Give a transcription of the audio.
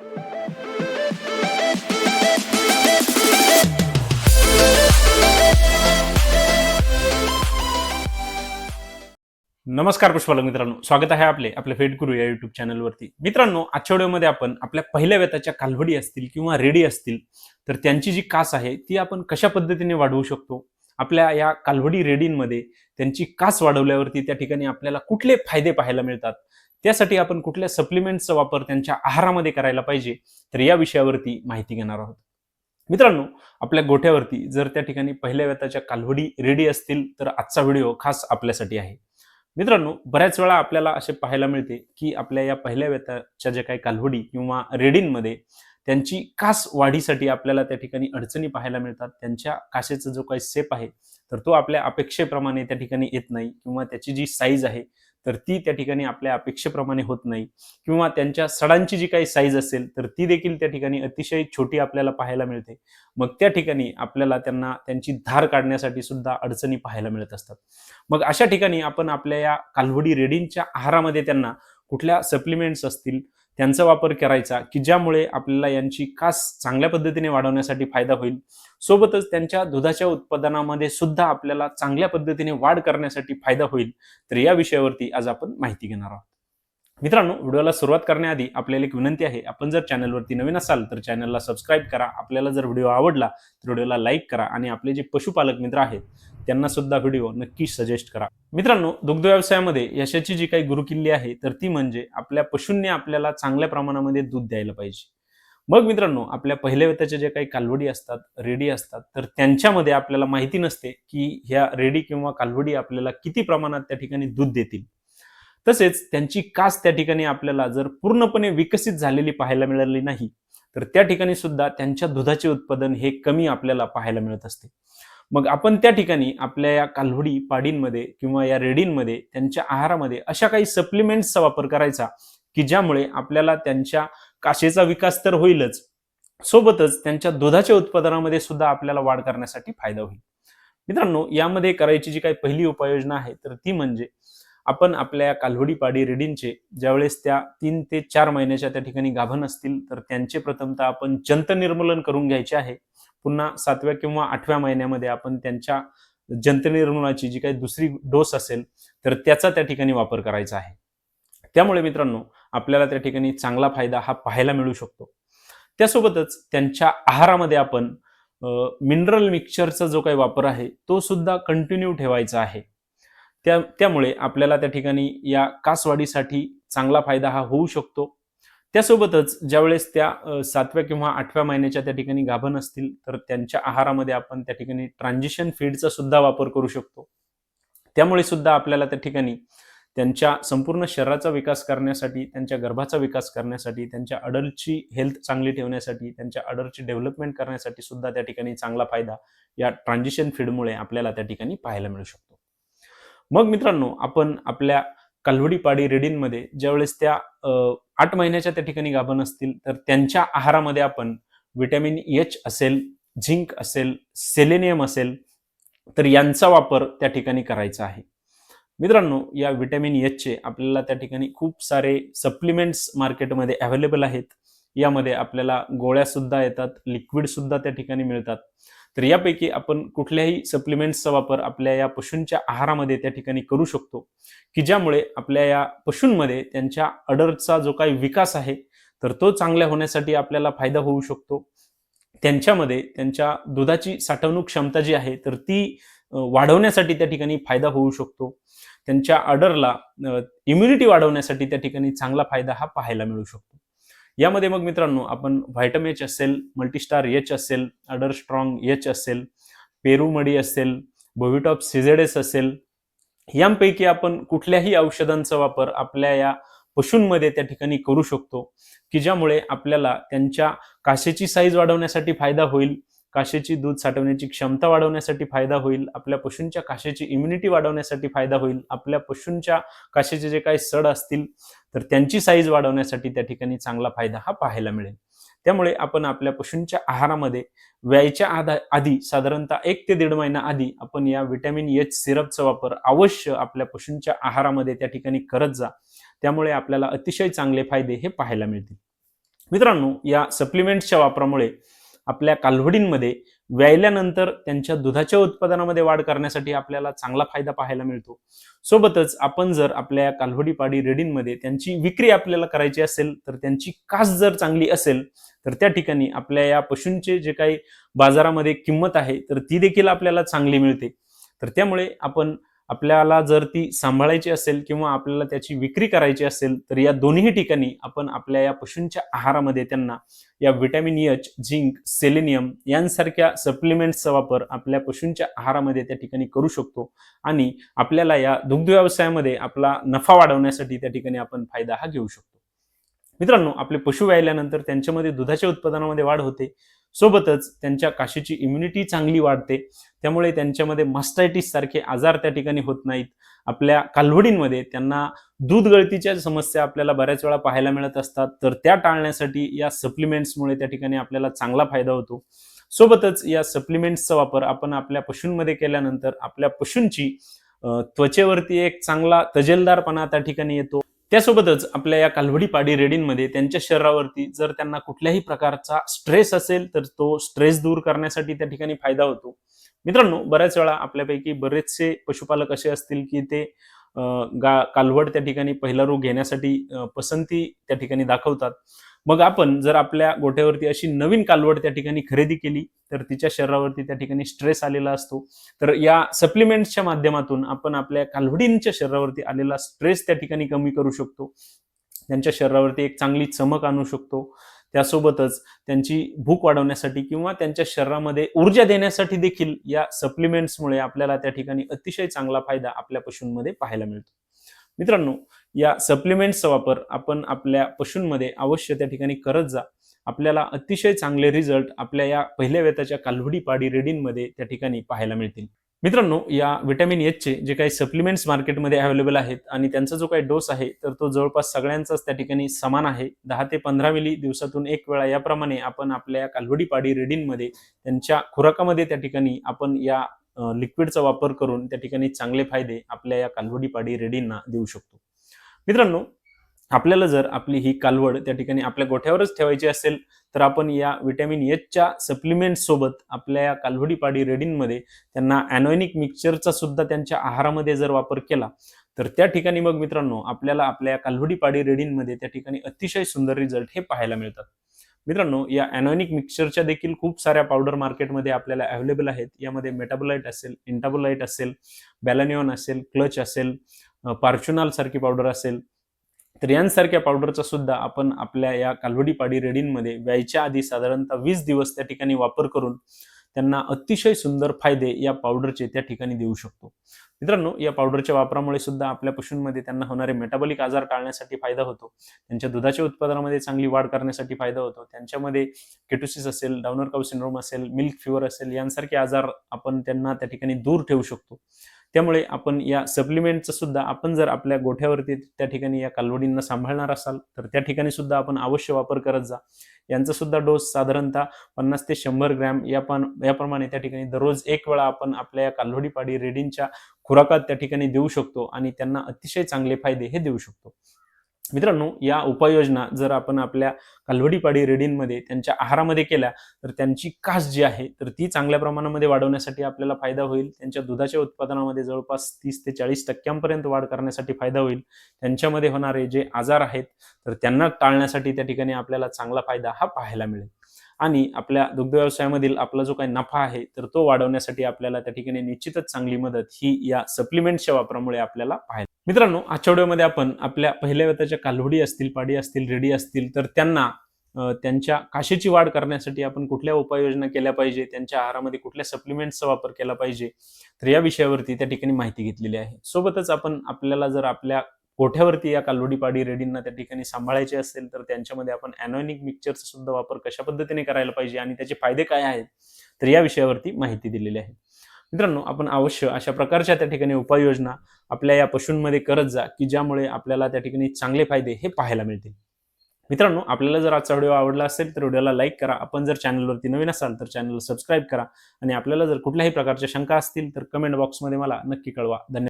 नमस्कार पुष्पालक मित्रांनो. स्वागत आहे आपले आपल्या फेट गुरु या युट्यूब चॅनलवरती मित्रांनो आजच्या व्हिडिओमध्ये आपण आपल्या पहिल्या वेताच्या कालवडी असतील किंवा रेडी असतील तर त्यांची जी कास आहे ती आपण कशा पद्धतीने वाढवू शकतो? आपल्या या कालवडी रेडींमध्ये त्यांची कास वाढवल्यावरती त्या ठिकाणी आपल्याला कुठले फायदे पाहायला मिळतात? त्यासाठी आपण कुठल्या सप्लिमेंट्सचा वापर त्यांच्या आहारामध्ये करायला पाहिजे तर या विषयावरती माहिती घेणार आहोत. मित्रांनो आपल्या गोठ्यावरती जर त्या ठिकाणी पहिल्या वेताच्या कालवडी रेडी असतील तर आजचा व्हिडिओ खास आपल्यासाठी आहे. मित्रांनो बऱ्याच वेळा आपल्याला असे पाहायला मिळते की आपल्या या पहिल्या वेताच्या ज्या काही कालवडी किंवा रेडींमध्ये त्यांची कास वाढीसाठी आपल्याला त्या ठिकाणी अडचणी पाहायला मिळतात. त्यांच्या कासेचा जो काही सेप आहे तर तो आपल्या अपेक्षेप्रमाणे त्या ठिकाणी येत नाही किंवा त्याची जी साईज आहे तर ती त्या ठिकाणी आपल्या अपेक्षेप्रमाणे होत नाही. किंवा त्यांच्या सडांची जी काही साईज असेल तर ती देखील त्या ठिकाणी अतिशय छोटी आपल्याला पाहायला मिळते. मग त्या ठिकाणी आपल्याला त्यांना त्यांची धार काढण्यासाठी सुद्धा अडचणी पाहायला मिळत असतात. मग अशा ठिकाणी आपण आपल्या या कालवडी रेडींच्या आहारामध्ये त्यांना कुठल्या सप्लिमेंट्स असतील त्यांचा वापर करायचा की ज्यामुळे आपल्याला यांची कास चांगल्या पद्धतीने वाढवण्यासाठी फायदा होईल. सोबतच त्यांच्या दुधाच्या उत्पादनामध्ये सुद्धा आपल्याला चांगल्या पद्धतीने वाढ करण्यासाठी फायदा होईल. तर या विषयावरती आज आपण माहिती घेणार आहोत. मित्रांनो व्हिडिओला सुरुवात करण्याआधी आपल्याला एक विनंती आहे. आपण जर चॅनलवरती नवीन असाल तर चॅनलला सबस्क्राईब करा. आपल्याला जर व्हिडिओ आवडला तर व्हिडिओला लाईक करा आणि आपले जे पशुपालक मित्र आहेत त्यांना सुद्धा व्हिडिओ नक्की सजेस्ट करा. मित्रांनो दुग्ध व्यवसायामध्ये यशाची जी काही गुरुकिल्ली आहे तर ती म्हणजे आपल्या पशूंनी आपल्याला चांगल्या प्रमाणामध्ये दूध द्यायला पाहिजे. मग मित्रांनो आपल्या पहिल्या वेताच्या जे काही कालवडी असतात रेडी असतात तर त्यांच्यामध्ये आपल्याला माहिती नसते की ह्या रेडी किंवा कालवडी आपल्याला किती प्रमाणात त्या ठिकाणी दूध देतील. तसेच त्यांची कास त्या ठिकाणी आपल्याला जर पूर्णपणे विकसित झालेली पाहायला मिळाली नाही तर त्या ठिकाणी सुद्धा त्यांच्या दुधाचे उत्पादन हे कमी आपल्याला पाहायला मिळत असते. मग आपण त्या ठिकाणी आपल्या या कालवडी पाडींमध्ये किंवा या रेडींमध्ये त्यांच्या आहारामध्ये अशा काही सप्लिमेंट्सचा वापर करायचा की ज्यामुळे आपल्याला त्यांच्या काशेचा विकास तर होईलच. सोबतच त्यांच्या दुधाच्या उत्पादनामध्ये सुद्धा आपल्याला वाढ करण्यासाठी फायदा होईल. मित्रांनो यामध्ये करायची जी काही पहिली उपाययोजना आहे तर ती म्हणजे आपण आपल्या कालवडी पाडी रेडींचे ज्यावेळेस त्या तीन ते चार महिन्याच्या त्या ठिकाणी गाभण असतील तर त्यांचे प्रथमतः आपण जंत निर्मूलन करून घ्यायचे आहे. पुन्हा सातव्या किंवा आठव्या महिन्यामध्ये आपण त्यांच्या जंतनिर्मूलनाची जी काही दुसरी डोस असेल तर त्याचा त्या ठिकाणी वापर करायचा आहे. त्यामुळे मित्रांनो आपल्याला त्या ठिकाणी चांगला फायदा हा पाहायला मिळू शकतो. त्यासोबतच त्यांच्या आहारामध्ये आपण मिनरल मिक्सचरचा जो काही वापर आहे तो सुद्धा कंटिन्यू ठेवायचा आहे. त्या त्यामुळे आपल्याला त्या ठिकाणी या कासवाढीसाठी चांगला फायदा हा होऊ शकतो. त्यासोबतच ज्यावेळेस त्या सातव्या किंवा आठव्या महिन्याच्या त्या ठिकाणी गाभण असतील तर त्यांच्या आहारामध्ये आपण त्या ठिकाणी ट्रान्झिशन फीडचा सुद्धा वापर करू शकतो. त्यामुळे सुद्धा आपल्याला त्या ठिकाणी त्यांच्या संपूर्ण शरीराचा विकास करण्यासाठी त्यांच्या गर्भाचा विकास करण्यासाठी त्यांच्या अडल्टची हेल्थ चांगली ठेवण्यासाठी त्यांच्या अडल्टची डेव्हलपमेंट करण्यासाठी सुद्धा त्या ठिकाणी चांगला फायदा या ट्रान्झिशन फीडमुळे आपल्याला त्या ठिकाणी पाहायला मिळू शकतो. मग मित्रांनो आपण आपल्या कालवडीपाडी रेडींमध्ये ज्यावेळेस त्या आठ महिन्याच्या त्या ठिकाणी गाभण असतील तर त्यांच्या आहारामध्ये आपण व्हिटॅमिन एच असेल झिंक असेल सेलेनियम असेल तर यांचा वापर त्या ठिकाणी करायचा आहे. मित्रांनो या व्हिटॅमिन एचचे आपल्याला त्या ठिकाणी खूप सारे सप्लिमेंट्स मार्केटमध्ये अवेलेबल आहेत. यामध्ये आपल्याला गोळ्या सुद्धा येतात लिक्विड सुद्धा त्या ठिकाणी मिळतात. तर यापैकी आपण कुठल्याही सप्लिमेंट्सचा वापर आपल्या या पशूंच्या आहारामध्ये त्या ठिकाणी करू शकतो की ज्यामुळे आपल्या या पशूंमध्ये त्यांच्या अडरचा जो काही विकास आहे तर तो चांगल्या होण्यासाठी आपल्याला फायदा होऊ शकतो. त्यांच्यामध्ये त्यांच्या दुधाची साठवणूक क्षमता जी आहे तर ती वाढवण्यासाठी त्या ठिकाणी फायदा होऊ शकतो. त्यांच्या अडरला इम्युनिटी वाढवण्यासाठी त्या ठिकाणी चांगला फायदा हा पाहायला मिळू शकतो. यामध्ये मग मित्रांनो आपण व्हायटम एच असेल मल्टीस्टार एच असेल अडर स्ट्रॉंग एच असेल पेरूमडी असेल बोव्हिटॉप सिझेडेस असेल यांपैकी आपण कुठल्याही औषधांचा वापर आपल्या या पशूंमध्ये त्या ठिकाणी करू शकतो की ज्यामुळे आपल्याला त्यांच्या काशेची साईज वाढवण्यासाठी फायदा होईल काशेची दूध साठवण्याची क्षमता वाढवण्यासाठी फायदा होईल आपल्या पशूंच्या काशेची इम्युनिटी वाढवण्यासाठी फायदा होईल आपल्या पशूंच्या काशेचे जे काही सड असतील तर त्यांची साईज वाढवण्यासाठी त्या ठिकाणी चांगला फायदा हा पाहायला मिळेल. त्यामुळे आपण आपल्या पशूंच्या आहारामध्ये व्यायच्या आधा आधी साधारणतः एक ते दीड महिना आधी आपण या व्हिटॅमिन एच सिरपचा वापर अवश्य आपल्या पशूंच्या आहारामध्ये त्या ठिकाणी करत जा. त्यामुळे आपल्याला अतिशय चांगले फायदे हे पाहायला मिळतील. मित्रांनो या सप्लिमेंट्सच्या वापरामुळे आपल्या कालवडींमध्ये व्यायल्यानंतर त्यांच्या दुधाच्या उत्पादनामध्ये वाढ करण्यासाठी आपल्याला चांगला फायदा पाहायला मिळतो. सोबतच आपण जर आपल्या कालवडी पाडी रेडींमध्ये त्यांची विक्री आपल्याला करायची असेल तर त्यांची कास जर चांगली असेल तर त्या ठिकाणी आपल्या या पशूंचे जे काही बाजारामध्ये किंमत आहे तर ती देखील आपल्याला चांगली मिळते. तर त्यामुळे आपण आपल्याला जर ती सांभाळायची असेल किंवा आपल्याला त्याची विक्री करायची असेल तर या दोन्ही ठिकाणी आपण आपल्या या पशूंच्या आहारामध्ये त्यांना या vitamin H e, zinc selenium यांसारख्या सप्लिमेंट्सचा वापर आपल्या पशूंच्या आहारामध्ये त्या ठिकाणी करू शकतो. आणि आपल्याला या दुग्ध व्यवसायामध्ये आपला नफा वाढवण्यासाठी त्या ठिकाणी आपण फायदा हा घेऊ शकतो. मित्रांनो आपले पशु व्यायल्यानंतर त्यांच्यामध्ये दुधाच्या उत्पादनामध्ये वाढ होते. सोबतच त्यांच्या काशीची इम्युनिटी चांगली वाढते. त्यामुळे त्यांच्यामध्ये मास्टायटिस सारखे आजार त्या ठिकाणी होत नाहीत. आपल्या कालवडींमध्ये त्यांना दूध गळतीच्या समस्या आपल्याला बऱ्याच वेळा पाहायला मिळत असतात. तर त्या टाळण्यासाठी या सप्लिमेंट्समुळे त्या ठिकाणी आपल्याला चांगला फायदा होतो. सोबतच या सप्लिमेंट्सचा वापर आपण आपल्या पशूंमध्ये केल्यानंतर आपल्या पशूंची त्वचेवरती एक चांगला तजेलदारपणा त्या ठिकाणी येतो. त्यासोबतच आपल्या या कालवडी पाडी रेडींमध्ये त्यांच्या शरीरावरती जर त्यांना कुठल्याही प्रकारचा स्ट्रेस असेल तर तो स्ट्रेस दूर करण्यासाठी त्या ठिकाणी फायदा होतो. मित्रांनो बऱ्याच वेळा आपल्यापैकी बरेचसे पशुपालक असे असतील की ते गा कालवड त्या ठिकाणी पहिला रोग घेण्यासाठी पसंती त्या ठिकाणी दाखवतात. मग आपण जर आपल्या गोठ्यावरती अशी नवीन कालवड त्या ठिकाणी खरेदी केली तर तिच्या शरीरावरती त्या ठिकाणी स्ट्रेस आलेला असतो. तर या सप्लिमेंट्सच्या माध्यमातून आपण आपल्या कालवडींच्या शरीरावरती आलेला स्ट्रेस त्या ठिकाणी कमी करू शकतो. त्यांच्या शरीरावरती एक चांगली चमक आणू शकतो. त्यासोबतच त्यांची भूक वाढवण्यासाठी किंवा त्यांच्या शरीरामध्ये ऊर्जा देण्यासाठी देखील या सप्लिमेंट्समुळे आपल्याला त्या ठिकाणी अतिशय चांगला फायदा आपल्या पशूंमध्ये पाहायला मिळतो. मित्रांनो या सप्लिमेंट्सचा वापर आपण आपल्या पशूंमध्ये अवश्य त्या ठिकाणी करत जा. आपल्याला अतिशय चांगले रिझल्ट आपल्या या पहिल्या वेताच्या कालवडी पाडी रेडींमध्ये त्या ठिकाणी पाहायला मिळतील. मित्रांनो या व्हिटॅमिन एचचे जे काही सप्लिमेंट्स मार्केटमध्ये अवेलेबल आहेत आणि त्यांचा जो काही डोस आहे तर तो जवळपास सगळ्यांचाच त्या ठिकाणी समान आहे. दहा ते पंधरा मिली दिवसातून एक वेळा याप्रमाणे आपण आपल्या कालवडी पाडी रेडींमध्ये त्यांच्या खुराकामध्ये त्या ठिकाणी आपण या लिक्विडचा वापर करून त्या ठिकाणी चांगले फायदे आपल्या या कालवडी पाडी रेडींना देऊ शकतो. मित्रांनो आपल्याला जर आपली ही कालवड त्या ठिकाणी आपल्या गोठ्यावरच ठेवायची असेल तर आपण या विटॅमिन एचच्या सप्लिमेंट सोबत आपल्या या कालवडी पाडी रेडींमध्ये त्यांना अॅनॉनिक मिक्सचरचा सुद्धा त्यांच्या आहारामध्ये जर वापर केला तर त्या ठिकाणी मग मित्रांनो आपल्याला आपल्या कालवडी पाडी रेडींमध्ये त्या ठिकाणी अतिशय सुंदर रिझल्ट हे पाहायला मिळतात. मित्रांनो या अॅनॉनिक मिक्सचरच्या देखील खूप साऱ्या पावडर मार्केटमध्ये आपल्याला अवेलेबल आहेत. यामध्ये मेटाबोलाइट असेल इंटाबोलाइट असेल बॅलानिओन असेल क्लच असेल पार्च्युनाल सारखी पावडर असेल तर यांसारख्या पावडरचा सुद्धा आपण आपल्या या कालवडी पाडी रेडींमध्ये व्यायच्या आधी साधारणतः वीस दिवस त्या ठिकाणी वापर करून त्यांना अतिशय सुंदर फायदे या पावडरचे त्या ठिकाणी देऊ शकतो. मित्रांनो या पावडरच्या वापरामुळे सुद्धा आपल्या पशूंमध्ये त्यांना होणारे मेटाबॉलिक आजार टाळण्यासाठी फायदा होतो. त्यांच्या दुधाच्या उत्पादनामध्ये चांगली वाढ करण्यासाठी फायदा होतो. त्यांच्यामध्ये केटोसिस असेल डाउनर काउ सिंड्रोम असेल मिल्क फिवर असेल यांसारखे आजार आपण त्यांना त्या ठिकाणी दूर ठेवू शकतो. त्यामुळे आपण या सप्लिमेंटचं सुद्धा आपण जर आपल्या गोठ्यावरती त्या ठिकाणी या कालवडींना सांभाळणार असाल तर त्या ठिकाणी सुद्धा आपण अवश्य वापर करत जा. यांचा सुद्धा डोस साधारणतः पन्नास ते शंभर ग्रॅम या पण याप्रमाणे त्या ठिकाणी दररोज एक वेळा आपण आपल्या या कालवडी पाडी रेडींच्या खुराकात त्या ठिकाणी देऊ शकतो आणि त्यांना अतिशय चांगले फायदे हे देऊ शकतो. मित्रांनो या उपाययोजना जर आपण आपल्या कालवडीपाडी रेडींमध्ये त्यांच्या आहारामध्ये केल्या तर त्यांची कास जी आहे तर ती चांगल्या प्रमाणामध्ये वाढवण्यासाठी आपल्याला फायदा होईल. त्यांच्या दुधाच्या उत्पादनामध्ये जवळपास तीस ते चाळीस टक्क्यांपर्यंत वाढ करण्यासाठी फायदा होईल. त्यांच्यामध्ये होणारे जे आजार आहेत तर त्यांना टाळण्यासाठी त्या ठिकाणी आपल्याला चांगला फायदा हा पाहायला मिळेल. आणि आपल्या दुग्ध व्यवसायामधील आपला जो काही नफा आहे तर तो वाढवण्यासाठी आपल्याला त्या ठिकाणी निश्चितच चांगली मदत ही या सप्लिमेंटच्या वापरामुळे आपल्याला पाहायला मित्रांनो आजच्या व्हिडिओमध्ये आपण आपल्या पहिल्या वेताच्या कालवडी असतील पाडी असतील रेडी असतील तर त्यांना त्यांच्या काशीची वाढ करण्यासाठी आपण कुठल्या उपाययोजना केल्या पाहिजे? त्यांच्या आहारामध्ये कुठल्या सप्लिमेंट्सचा वापर केला पाहिजे? तर या विषयावरती त्या ठिकाणी माहिती घेतलेली आहे. सोबतच आपण आपल्याला जर आपल्या कोठ्यावरती या कालोडी पाडी रेडींना त्या ठिकाणी सांभाळायचे असेल तर त्यांच्यामध्ये आपण अॅनॉनिक मिक्सचरचा सुद्धा वापर कशा पद्धतीने करायला पाहिजे आणि त्याचे फायदे काय आहेत? तर या विषयावरती माहिती दिलेली आहे. मित्रांनो आपण अवश्य अशा प्रकारच्या त्या ठिकाणी उपाययोजना आपल्या या पशूंमध्ये करत जा की ज्यामुळे आपल्याला त्या ठिकाणी चांगले फायदे हे पाहायला मिळतील. मित्रांनो आपल्याला जर आजचा व्हिडिओ आवडला असेल तर व्हिडिओला लाईक करा. आपण जर चॅनलवरती नवीन असाल तर चॅनलला सबस्क्राईब करा. आणि आपल्याला जर कुठल्याही प्रकारच्या शंका असतील तर कमेंट बॉक्समध्ये मला नक्की कळवा. धन्यवाद.